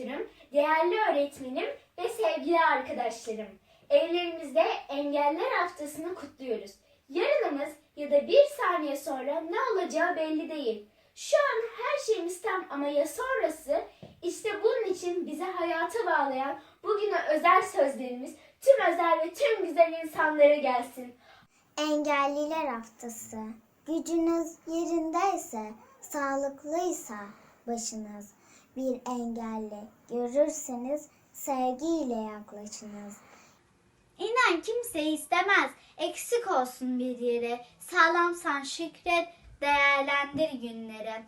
müdürüm, değerli öğretmenim ve sevgili arkadaşlarım. Evlerimizde Engeller Haftası'nı kutluyoruz. Yarınımız ya da bir saniye sonra ne olacağı belli değil. Şu an her şeyimiz tam ama ya sonrası? İşte bunun için bize hayata bağlayan bugüne özel sözlerimiz tüm özel ve tüm güzel insanlara gelsin. Engelliler Haftası. Gücünüz yerindeyse, sağlıklıysa başınız bir engelli görürseniz sevgiyle yaklaşınız. İnan kimse istemez. Eksik olsun bir yere. Sağlamsan şükret, değerlendir günleri.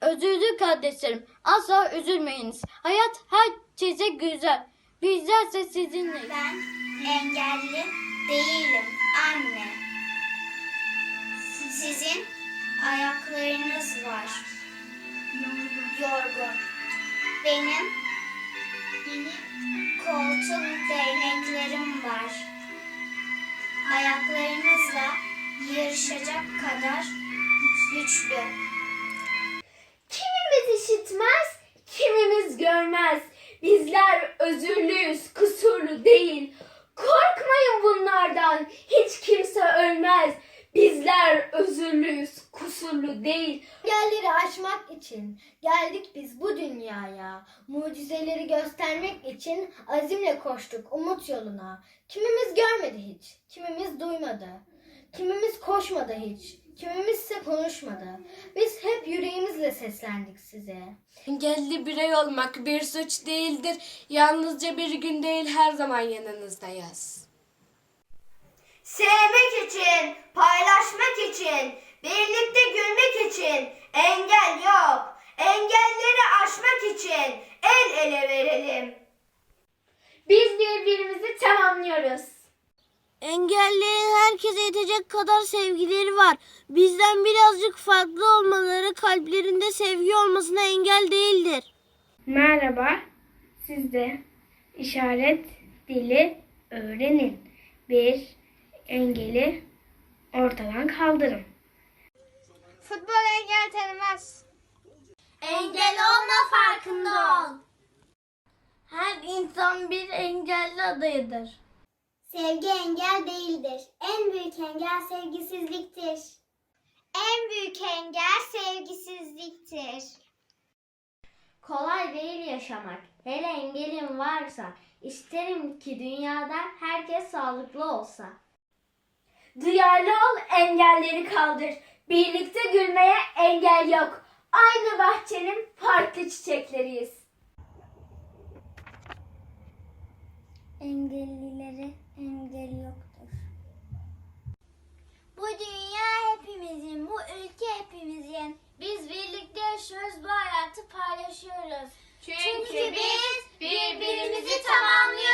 Özürlü kardeşlerim asla üzülmeyiniz. Hayat herkese güzel. Bizler de sizinle. Ben engelli değilim anne. Sizin ayaklarınız var. Yorgun. Benim koltuk değneklerim var. Ayaklarınızla yarışacak kadar güçlü. Kimimiz işitmez, kimimiz görmez. Bizler özürlüyüz, kusurlu değil. Korkmayın bunlardan, hiç kimse ölmez. Bizler özürlüyüz, kusurlu değil. Engelleri aşmak için geldik biz bu dünyaya. Mucizeleri göstermek için azimle koştuk umut yoluna. Kimimiz görmedi hiç, kimimiz duymadı. Kimimiz koşmadı hiç, kimimiz ise konuşmadı. Biz hep yüreğimizle seslendik size. Engelli birey olmak bir suç değildir. Yalnızca bir gün değil her zaman yanınızdayız. Sevmek için, paylaşmak için, birlikte gülmek için engel yok. Engelleri aşmak için el ele verelim. Biz birbirimizi tamamlıyoruz. Engellilerin herkese yetecek kadar sevgileri var. Bizden birazcık farklı olmaları kalplerinde sevgi olmasına engel değildir. Merhaba, siz de işaret dili öğrenin. Bir engeli ortadan kaldırın. Futbol engel tanımaz. Engel olma. Her insan bir engelli adayıdır. Sevgi engel değildir. En büyük engel sevgisizliktir. En büyük engel sevgisizliktir. Kolay değil yaşamak. Hele engelin varsa. İsterim ki dünyada herkes sağlıklı olsa. Duyarlı ol, engelleri kaldır. Birlikte gülmeye engel yok. Aynı bahçenin farklı çiçekleriyiz. engellilere engel yoktur. Bu dünya hepimizin, bu ülke hepimizin. Biz birlikte yaşıyoruz, bu hayatı paylaşıyoruz. Çünkü, Çünkü biz birbirimizi tamamlıyoruz.